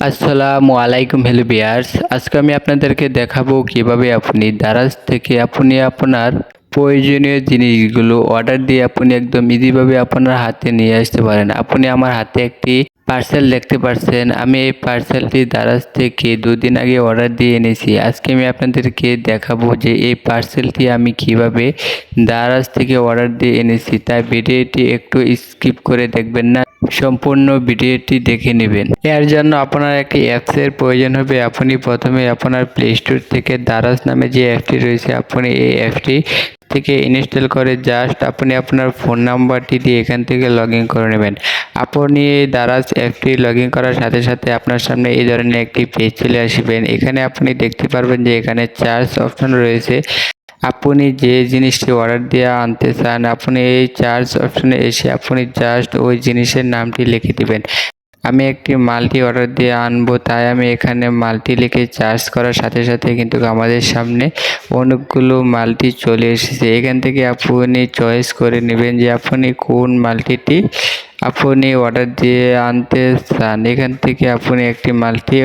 আসসালামু আলাইকুম হ্যালো বিয়ার্স আজকে আমি আপনাদেরকে দেখাবো কীভাবে আপনি দারাজ থেকে আপনি আপনার প্রয়োজনীয় জিনিসগুলো অর্ডার দিয়ে আপনি একদম ইজিভাবে আপনার হাতে নিয়ে আসতে পারেন। আপনি আমার হাতে একটি পার্সেল দেখতে পাচ্ছেন আমি এই পার্সেলটি দারাজ থেকে দুদিন আগে অর্ডার দিয়ে এনেছি। আজকে আমি আপনাদেরকে দেখাবো যে এই পার্সেলটি আমি কীভাবে দারাজ থেকে অর্ডার দিয়ে এনেছি। তাই ভিডিওটি একটু স্কিপ করে দেখবেন না, সম্পূর্ণ ভিডিওটি দেখে নেবেন। এর জন্য আপনার একটি অ্যাপসের প্রয়োজন হবে। আপনি প্রথমে আপনার প্লে স্টোর থেকে দারাজ নামে যে অ্যাপটি রয়েছে, আপনি এই অ্যাপটি থেকে ইনস্টল করে জাস্ট আপনি আপনার ফোন নাম্বারটি দিয়ে এখান থেকে লগ ইন করে নেবেন। আপনি দারাজ অ্যাপটি লগ ইন করার সাথে সাথে আপনার সামনে এই ধরনের একটি পেজ চলে আসবেন এখানে আপনি দেখতে পারবেন যে এখানে চার্জ অপশন রয়েছে। আপনি যে জিনিসটি অর্ডার দিয়ে আনতে চান, আপনি এই চার্জ অপশনে এসে আপনি জাস্ট ওই জিনিসের নামটি লিখে দিবেন। আমি একটি মাল্টি অর্ডার দিয়ে আনব, তাই আমি এখানে মাল্টি লিখে চার্জ করার সাথে সাথে কিন্তু আমাদের সামনে অনেকগুলো মাল্টি চলে এসেছে। এখান থেকে আপনি চয়েস করে নেবেন যে আপনি কোন মাল্টিটি আপনি অর্ডার দিয়ে আনতে চান। এখান থেকে আপনি একটি মাল্টি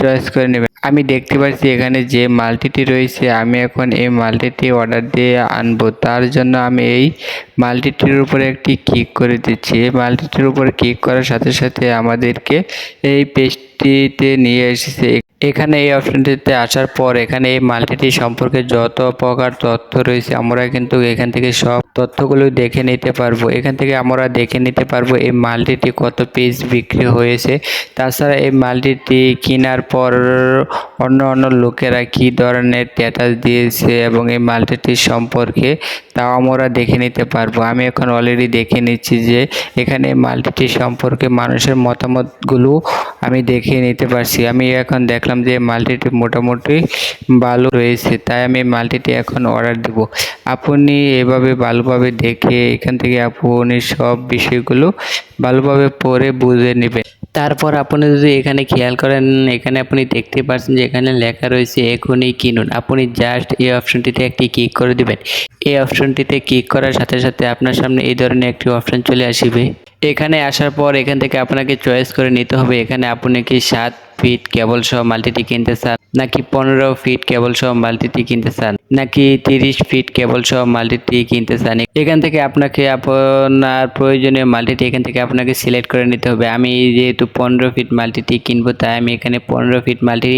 চয়েস করে নেবেন। আমি দেখতে পাচ্ছি এখানে যে মালটিটি রয়েছে, আমি এখন এই মালটিটি অর্ডার দিয়ে আনব। তার জন্য আমি এই মালটিটির উপরে একটি ক্লিক করে দিচ্ছি। এই মালটিটির উপরে ক্লিক করার সাথে সাথে আমাদেরকে এই পেজটিতে নিয়ে এসেছে। এখানে এই অপশনটিতে আসার পর এখানে এই মালটিটি সম্পর্কে যত প্রকার তথ্য রয়েছে, আমরা কিন্তু এখান থেকে সব তথ্যগুলো দেখে নিতে পারব। এখান থেকে আমরা দেখে নিতে পারব এই মালটিটি কত পিস বিক্রি হয়েছে। তাছাড়া এই মালটিটি কেনার পর অন্য অন্য লোকেরা কী ধরনের স্ট্যাটাস দিয়েছে এবং এই মালটিটির সম্পর্কে তাও আমরা দেখে নিতে পারব। আমি এখন অলরেডি দেখে নিচ্ছি যে এখানে মাল্টিটি সম্পর্কে মানুষের মতামতগুলো আমি দেখে নিতে পারছি। আমি এখন দেখলাম যে মাল্টিটি মোটামুটি ভালো রয়েছে, তাই আমি মাল্টিটি এখন অর্ডার দেব। আপনি এভাবে ভালোভাবে দেখে এখান থেকে আপনি সব বিষয়গুলো ভালোভাবে পড়ে বুঝে নেবেন। তারপর আপনি যদি এখানে খেয়াল করেন, এখানে আপনি দেখতে পাচ্ছেন যে এখানে লেখা রয়েছে এখনই কিনুন। আপনি জাস্ট এই অপশনটিতে একটি ক্লিক করে দিবেন। এই অপশনটিতে ক্লিক করার সাথে সাথে আপনার সামনে এই ধরনের একটি অপশন চলে আসবে। এখানে আসার পর এখান থেকে আপনাকে চয়েস করে নিতে হবে। এখানে আপনি কি সাত ফিট কেবল সহ মাল্টিটি কিনতে চান? নাকি পনেরো ফিট কেবল সহ মাল্টিটি কিনতে চান? নাকি তিরিশ ফিট কেবল সহ মাল্টিটি কিনতে চান? এখান থেকে আপনাকে আপনার প্রয়োজনীয় মাল্টিটি এখান থেকে আপনাকে সিলেক্ট করে নিতে হবে। আমি যেহেতু পনেরো ফিট মাল্টিটি কিনবো, তাই আমি এখানে পনেরো ফিট মাল্টি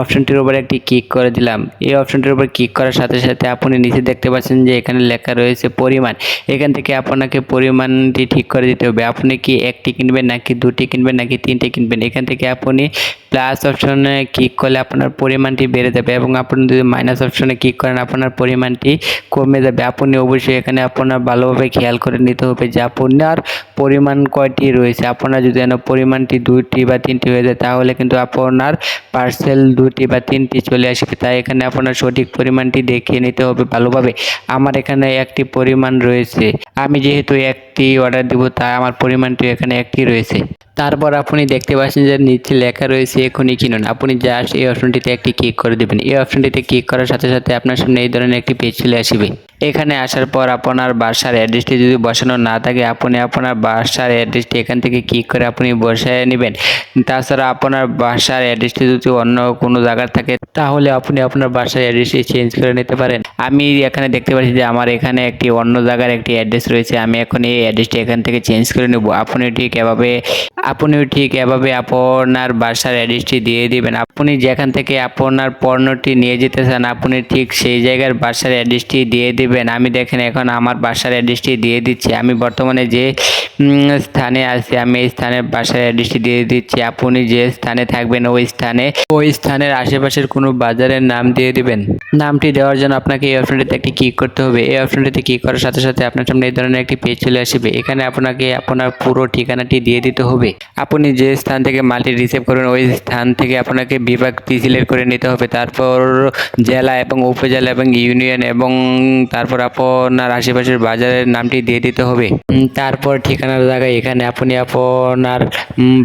অপশনটির উপর একটি ক্লিক করে দিলাম। এই অপশনটির উপর ক্লিক করার সাথে সাথে আপনি নিচে দেখতে পাচ্ছেন যে এখানে লেখা রয়েছে পরিমাণ। এখান থেকে আপনাকে পরিমাণটি ঠিক করে দিতে হবে। আপনি কি একটি কিনবেন, নাকি দুটি কিনবেন, নাকি তিনটি কিনবেন? এখান থেকে আপনি প্লাস অপশনে ক্লিক করলে আপনার পরিমাণটি বেড়ে যাবে এবং আপনি যদি মাইনাস অপশনে ক্লিক করেন, আপনার পরিমাণটি কমে যাবে। আপনি অবশ্যই এখানে আপনার ভালোভাবে খেয়াল করে নিতে হবে যে আপনার পরিমাণ কয়টি রয়েছে। আপনার যদি পরিমাণটি দুইটি বা তিনটি হয়ে যায়, তাহলে কিন্তু আপনার পার্সেল দুটি বা তিনটি চলে আসবে। তাই এখানে আপনার সঠিক পরিমাণটি দেখিয়ে নিতে হবে ভালোভাবে। আমার এখানে একটি পরিমাণ রয়েছে। আমি যেহেতু একটি অর্ডার দিব, তাই আমার পরিমাণটি এখানে একটি রয়েছে। তারপর আপনি দেখতে পাচ্ছেন যে নিচে লেখা রয়েছে, এখনই কিনুন। আপনি জাস্ট এই অপশনটিতে একটি ক্লিক করে দেবেন। এই অপশনটিতে ক্লিক করার সাথে সাথে আপনার সামনে এই ধরনের একটি পেজ চলে আসবে। এখানে আসার পর আপনার বাসার অ্যাড্রেসটি যদি বসানো না থাকে, আপনি আপনার বাসার অ্যাড্রেসটি এখান থেকে ক্লিক করে আপনি বসায় নেবেন। তাছাড়া আপনার বাসার অ্যাড্রেসটি যদি অন্য কোনো জায়গার থাকে, তাহলে আপনি আপনার বাসার অ্যাড্রেসটি চেঞ্জ করে নিতে পারেন। আমি এখানে দেখতে পাচ্ছি যে আমার এখানে একটি অন্য জায়গার একটি অ্যাড্রেস রয়েছে, আমি এখন এই অ্যাড্রেসটি এখান থেকে চেঞ্জ করে নেব। আপনি ঠিক এভাবে আপনিও ঠিক এভাবে আপনার বাসার অ্যাড্রেসটি দিয়ে দিবেন। আপনি যেখান থেকে আপনার পণ্যটি নিয়ে যেতে চান, আপনি ঠিক সেই জায়গার বাসার অ্যাড্রেসটি দিয়ে দিবেন। আমি দেখেন এখন আমার বাসার অ্যাড্রেসটি দিয়ে দিচ্ছি। আমি বর্তমানে যে স্থানে আছি, আমি এই স্থানের বাসার অ্যাড্রেসটি দিয়ে দিচ্ছি। আপনি যে স্থানে থাকবেন, ওই স্থানে, ওই স্থানের আশেপাশের কোনো বাজারের নাম দিয়ে দিবেন। নামটি দেওয়ার জন্য আপনাকে এই অপশনটিতে একটি ক্লিক করতে হবে। এই অপশনটিতে ক্লিক করার সাথে সাথে আপনার সামনে ধরনের একটি পেজ চলে আসবে। এখানে আপনাকে আপনার পুরো ঠিকানাটি দিয়ে দিতে হবে। আপনি যে স্থান থেকে মালটি রিসিভ করবেন, ওই স্থান থেকে আপনাকে বিভাগ সিলেক্ট করে নিতে হবে। তারপর জেলা এবং উপজেলা এবং ইউনিয়ন এবং তারপর আপনার আশেপাশের বাজারের নামটি দিয়ে দিতে হবে। তারপর ঠিকানার জায়গায় এখানে আপনি আপনার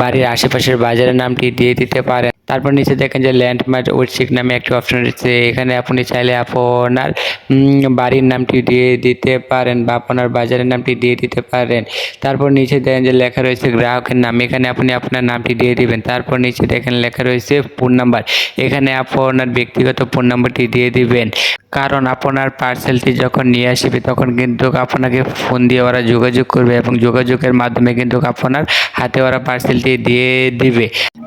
বাড়ির আশেপাশের বাজারের নামটি দিয়ে দিতে পারেন। তারপর নিচে দেখেন যে ল্যান্ডমার্ক উৎসিক নামে একটি অপশন রয়েছে। এখানে আপনি চাইলে আপনার বাড়ির নামটি দিয়ে দিতে পারেন বা আপনার বাজারের নামটি দিয়ে দিতে পারেন। তারপর নিচে দেখেন যে লেখা রয়েছে গ্রাহকের নাম। এখানে আপনি আপনার নামটি দিয়ে দিবেন। তারপর নিচে দেখেন লেখা রয়েছে ফোন নাম্বার। এখানে আপনার ব্যক্তিগত ফোন নাম্বারটি দিয়ে দিবেন। কারণ আপনার পার্সেলটি যখন নিয়ে আসবে, তখন কিন্তু আপনাকে ফোন দিয়ে ওরা যোগাযোগ করবে এবং যোগাযোগের মাধ্যমে কিন্তু আপনার হাতে ওরা পার্সেলটি দিয়ে দিবে।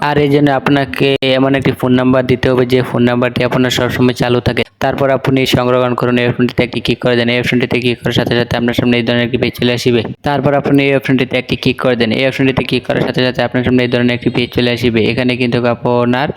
আর এই জন্য আপনাকে এমন একটি ফোন নাম্বার দিতে হবে, যে ফোন নাম্বারটি আপনার সবসময় চালু থাকে। তারপর আপনি সংরক্ষণ করুন এই অপশনটিতে একটি ক্লিক করে দেন। এই অপশনটিতে ক্লিক করার সাথে সাথে আপনার সামনে এই ধরনের একটি পেজ চলে আসবে। তারপর আপনি এই অপশনটিতে একটি ক্লিক করে দেন। এই অপশনটিতে ক্লিক করার সাথে সাথে আপনার সামনে এই ধরনের একটি পেজ চলে আসবে। এখানে কিন্তু আপনার,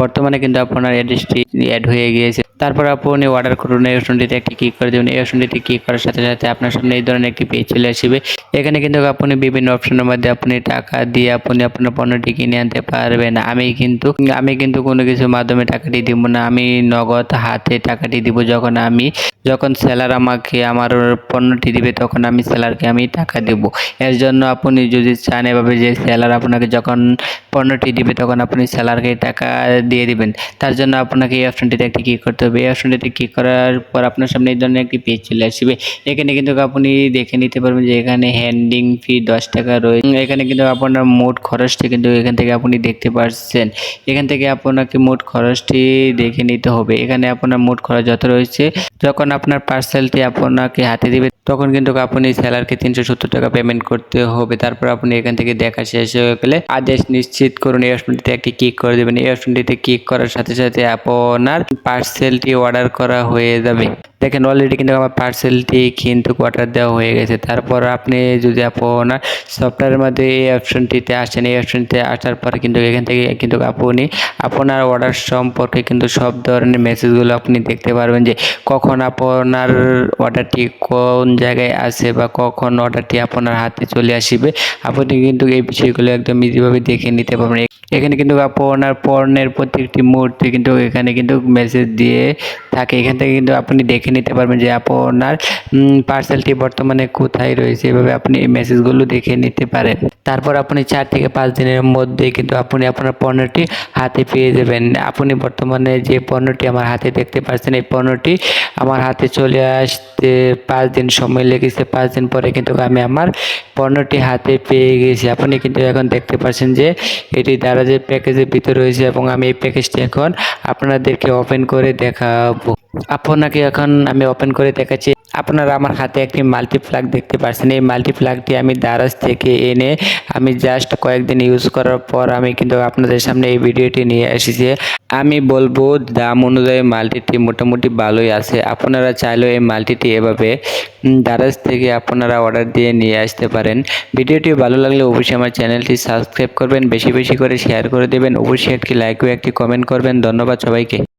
বর্তমানে কিন্তু আপনার অ্যাড্রেসটি অ্যাড হয়ে গিয়েছে। তারপর আপনি অর্ডার করুন, এই অপশনটিতে একটি ক্লিক করে দেবেন। এই অপশনটিতে ক্লিক করার সাথে সাথে আপনার সামনে এই ধরনের একটি পেজ চলে আসবে। এখানে কিন্তু আপনি বিভিন্ন অপশনের মধ্যে আপনি টাকা দিয়ে আপনি আপনার পণ্যটি কিনে আনতে পারবেন। আমি কিন্তু আমি কিন্তু কোনো কিছুর মাধ্যমে টাকাটি দিব না। আমি নগদ হাতে টাকাটি দিব। যখন আমি, যখন সেলার আমাকে আমার পণ্যটি দিবে, তখন আমি সেলারকে আমি টাকা দেব। এর জন্য আপনি যদি চান এভাবে যে সেলার আপনাকে যখন পণ্যটি দিবে, তখন আপনি সেলারকে টাকা দিয়ে দিবেন। তার জন্য আপনাকে এই অপশনটিতে একটি ক্লিক করতে হবে। এই অপশনটিতে ক্লিক করার পর আপনার সামনে এই ধরনের একটি পেজ চলে আসবে। এখানে কিন্তু আপনি দেখে নিতে পারবেন যে এখানে হ্যান্ডিং ফি দশ টাকা রয়েছে। এখানে কিন্তু আপনার মোট খরচটি কিন্তু এখান থেকে আপনি দেখতে পাচ্ছেন এখান থেকে আপনাকে মোট খরচটি দেখে নিতে হবে। এখানে আপনার মোট খরচ যত রয়েছে, যখন আপনার পার্সেলটি আপনাকে হাতে দিবে, তখন কিন্তু আপনি সেলারকে তিনশো সত্তর টাকা পেমেন্ট করতে হবে। তারপর আপনি এখান থেকে দেখা শেষ হয়ে গেলে আদেশ নিশ্চিত করুন, এই অপশনটিতে একটি ক্লিক করে দেবেন। এই অপশনটিতে ক্লিক করার সাথে সাথে আপনার পার্সেলটি অর্ডার করা হয়ে যাবে। দেখেন অলরেডি কিন্তু আমার পার্সেলটি কিন্তু অর্ডার দেওয়া হয়ে গেছে। তারপর আপনি যদি আপনার সফটওয়্যারের মধ্যে এই অপশনটিতে আসেন, এই অপশনটিতে আসার পরে কিন্তু এখান থেকে কিন্তু আপনি, আপনার অর্ডার সম্পর্কে কিন্তু সব ধরনের মেসেজগুলো আপনি দেখতে পারবেন যে কখন আপনার অর্ডারটি কোন জায়গায় আছে বা কখন অর্ডারটি আপনার হাতে চলে আসবে। আপনি কিন্তু এই বিষয়গুলো একদম ইজিভাবে দেখে নিতে পারবেন। এখানে কিন্তু আপনার পণ্যের প্রত্যেকটি মুহূর্তে কিন্তু এখানে কিন্তু মেসেজ দিয়ে থাকে। এখান থেকে কিন্তু আপনি দেখে নিতে পারবেন যে আপনার পার্সেলটি বর্তমানে কোথায় রয়েছে। এভাবে আপনি এই মেসেজগুলো দেখে নিতে পারেন। তারপর আপনি চার থেকে পাঁচ দিনের মধ্যে কিন্তু আপনি আপনার পণ্যটি হাতে পেয়ে যাবেন। আপনি বর্তমানে যে পণ্যটি আমার হাতে দেখতে পাচ্ছেন, এই পণ্যটি আমার হাতে চলে আসতে পাঁচ দিন সময় লেগেছে। পাঁচ দিন পরে কিন্তু আমি আমার পণ্যটি হাতে পেয়ে গেছি। আপনি কিন্তু এখন দেখতে পাচ্ছেন যে এটি যে প্যাকেজের ভিতরে রয়েছে এবং আমি এই প্যাকেজটি এখন আপনাদেরকে ওপেন করে দেখাবো। আপনাকে এখন আমি ওপেন করে দেখাচ্ছি। আপনারা আমার হাতে একটি মাল্টিপ্লাগ দেখতে পাচ্ছেন। এই মাল্টিপ্লাগটি আমি দারাজ থেকে এনে আমি জাস্ট কয়েকদিন ইউজ করার পর আমি কিন্তু আপনাদের সামনে এই ভিডিওটি নিয়ে এসেছি। আমি বলব, দাম অনুযায়ী মাল্টিটি মোটামুটি ভালোই আছে। আপনারা চাইলেও এই মাল্টিটি এভাবে দারাজ থেকে আপনারা অর্ডার দিয়ে নিয়ে আসতে পারেন। ভিডিওটি ভালো লাগলে অবশ্যই আমার চ্যানেলটি সাবস্ক্রাইব করবেন, বেশি বেশি করে শেয়ার করে দেবেন। অবশ্যই একটি লাইক ও একটি কমেন্ট করবেন। ধন্যবাদ সবাইকে।